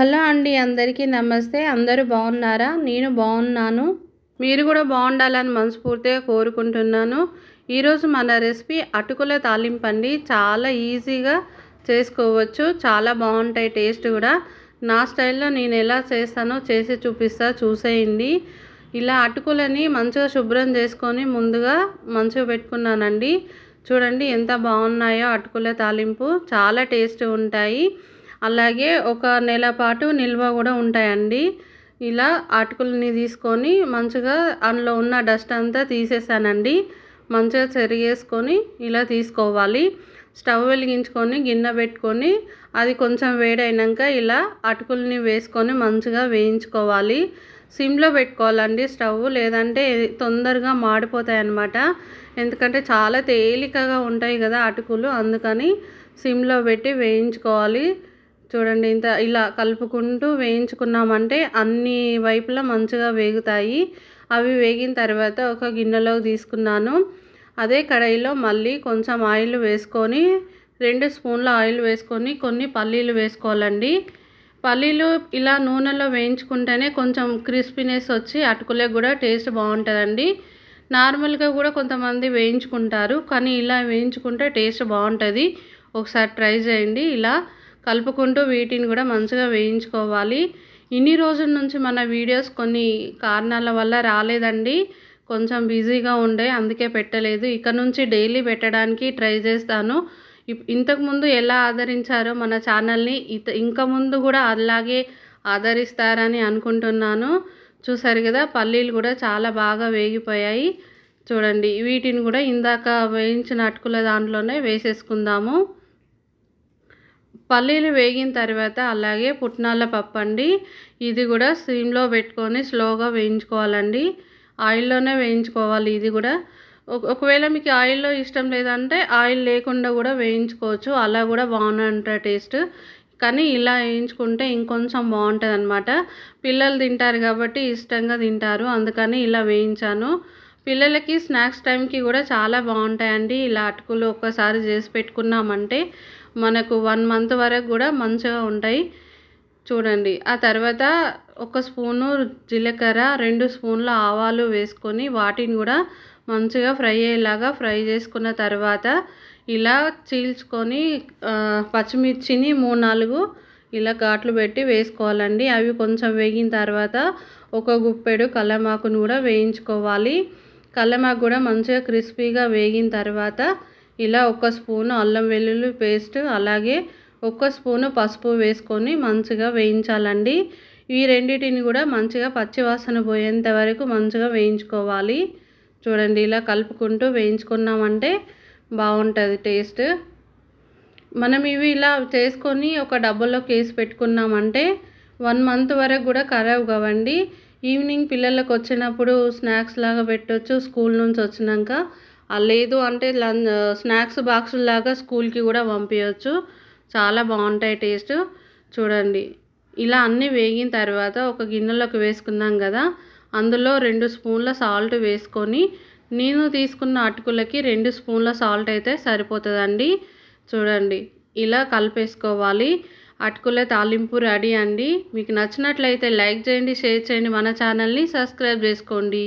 Hello అండి అందరికీ నమస్తే. అందరూ బాగున్నారా? నేను బాగున్నాను. మీరు కూడా బాగుండాలని మనస్ఫూర్తిగా కోరుకుంటున్నాను. ఈరోజు మన రెసిపీ అటుకుల తాలింపు అండి. చాలా ఈజీగా చేసుకోవచ్చు. చాలా బాగుంటాయి టేస్ట్ కూడా. నా స్టైల్లో నేను ఎలా చేస్తానో చేసి చూపిస్తా చూసేయండి. ఇలా అటుకులని మంచిగా శుభ్రం చేసుకొని ముందుగా మంచిగా పెట్టుకున్నానండి. చూడండి ఎంత బాగున్నాయో అటుకుల తాలింపు. చాలా టేస్ట్ ఉంటాయి. అలాగే ఒక నెల పాటు నిల్వ కూడా ఉంటాయండి. ఇలా అటుకులని తీసుకొని మంచిగా అందులో ఉన్న డస్ట్ అంతా తీసేసానండి. మంచిగా చెరిగేసుకొని ఇలా తీసుకోవాలి. స్టవ్ వెలిగించుకొని గిన్నె పెట్టుకొని అది కొంచెం వేడైనాక ఇలా అటుకుల్ని వేసుకొని మంచిగా వేయించుకోవాలి. సిమ్లో పెట్టుకోవాలండి స్టవ్ లేదంటే తొందరగా మాడిపోతాయి అన్నమాట ఎందుకంటే చాలా తేలికగా ఉంటాయి కదా అటుకులు అందుకని సిమ్లో పెట్టి వేయించుకోవాలి. చూడండి ఇంత ఇలా కలుపుకుంటూ వేయించుకున్నామంటే అన్ని వైపులా మంచిగా వేగుతాయి. అవి వేగిన తర్వాత ఒక గిన్నెలోకి తీసుకున్నాను. అదే కడాయిలో మళ్ళీ కొంచెం ఆయిల్ వేసుకొని రెండు స్పూన్ల ఆయిల్ వేసుకొని కొన్ని పల్లీలు వేసుకోవాలండి. పల్లీలు ఇలా నూనెలో వేయించుకుంటేనే కొంచెం క్రిస్పీనెస్ వచ్చి అటుకులే కూడా టేస్ట్ బాగుంటుందండి. నార్మల్గా కూడా కొంతమంది వేయించుకుంటారు కానీ ఇలా వేయించుకుంటే టేస్ట్ బాగుంటుంది. ఒకసారి ట్రై చేయండి ఇలా. కలుపుకుంటూ వీటిని కూడా మంచిగా వేయించుకోవాలి. ఇన్ని రోజుల నుంచి మన వీడియోస్ కొన్ని కారణాల వల్ల రాలేదండి. కొంచెం బిజీగా ఉండే అందుకే పెట్టలేదు. ఇక నుంచి డైలీ పెట్టడానికి ట్రై చేస్తాను. ఇంతకుముందు ఎలా ఆదరించారో మన ఛానల్ని ఇత ఇంకా ముందు కూడా అలాగే ఆదరిస్తారని అనుకుంటున్నాను. చూసారు కదా పల్లీలు కూడా చాలా బాగా వేగిపోయాయి. చూడండి వీటిని కూడా ఇందాక వేయించిన అటుకుల దాంట్లోనే వేసేసుకుందాము. పల్లీలు వేగిన తర్వాత అలాగే పుట్నాల పప్పు అండి ఇది కూడా సిమ్లో పెట్టుకొని స్లోగా వేయించుకోవాలండి. ఆయిల్లోనే వేయించుకోవాలి ఇది కూడా. ఒకవేళ మీకు ఆయిల్లో ఇష్టం లేదంటే ఆయిల్ లేకుండా కూడా వేయించుకోవచ్చు. అలా కూడా బాగుంటుంది టేస్ట్. కానీ ఇలా వేయించుకుంటే ఇంకొంచెం బాగుంటుంది అనమాట పిల్లలు తింటారు కాబట్టి ఇష్టంగా తింటారు. అందుకని ఇలా వేయించాను. పిల్లలకి స్నాక్స్ టైంకి కూడా చాలా బాగుంటాయండి. ఇలా అటుకులు ఒక్కసారి చేసి పెట్టుకున్నామంటే మనకు వన్ మంత్ వరకు కూడా మంచిగా ఉంటాయి. చూడండి ఆ తర్వాత ఒక స్పూను జీలకర్ర రెండు స్పూన్ల ఆవాలు వేసుకొని వాటిని కూడా మంచిగా ఫ్రై అయ్యేలాగా ఫ్రై చేసుకున్న తర్వాత ఇలా చీల్చుకొని పచ్చిమిర్చిని మూడు నాలుగు ఇలా ఘాట్లు పెట్టి వేసుకోవాలండి. అవి కొంచెం వేగిన తర్వాత ఒక గుప్పెడు కల్లమాకును కూడా వేయించుకోవాలి. కల్లమాకు కూడా మంచిగా క్రిస్పీగా వేగిన తర్వాత ఇలా ఒక స్పూను అల్లం వెల్లుల్లి పేస్ట్ అలాగే ఒక స్పూను పసుపు వేసుకొని మంచిగా వేయించాలండి. ఈ రెండింటిని కూడా మంచిగా పచ్చివాసన పోయేంత వరకు మంచిగా వేయించుకోవాలి. చూడండి ఇలా కలుపుకుంటూ వేయించుకున్నామంటే బాగుంటుంది టేస్ట్. మనం ఇవి ఇలా చేసుకొని ఒక డబ్బాలోకి వేసి పెట్టుకున్నామంటే వన్ మంత్ వరకు కూడా ఖరాబ్ కావండి. ఈవినింగ్ పిల్లలకు వచ్చినప్పుడు స్నాక్స్ లాగా పెట్టవచ్చు స్కూల్ నుంచి వచ్చినాక. లేదు అంటే లంచ్ స్నాక్స్ బాక్సులాగా స్కూల్కి కూడా పంపించవచ్చు చాలా బాగుంటాయి టేస్ట్. చూడండి. ఇలా అన్నీ వేగిన తర్వాత ఒక గిన్నెలోకి వేసుకున్నాం కదా. అందులో రెండు స్పూన్ల సాల్ట్ వేసుకొని నేను తీసుకున్న అటుకులకి రెండు స్పూన్ల సాల్ట్ అయితే సరిపోతుందండి. చూడండి. ఇలా కలిపేసుకోవాలి. అటుకుల తాలింపు రెడీ అండి. మీకు నచ్చినట్లయితే లైక్ చేయండి షేర్ చేయండి. మన ఛానల్ని సబ్స్క్రైబ్ చేసుకోండి.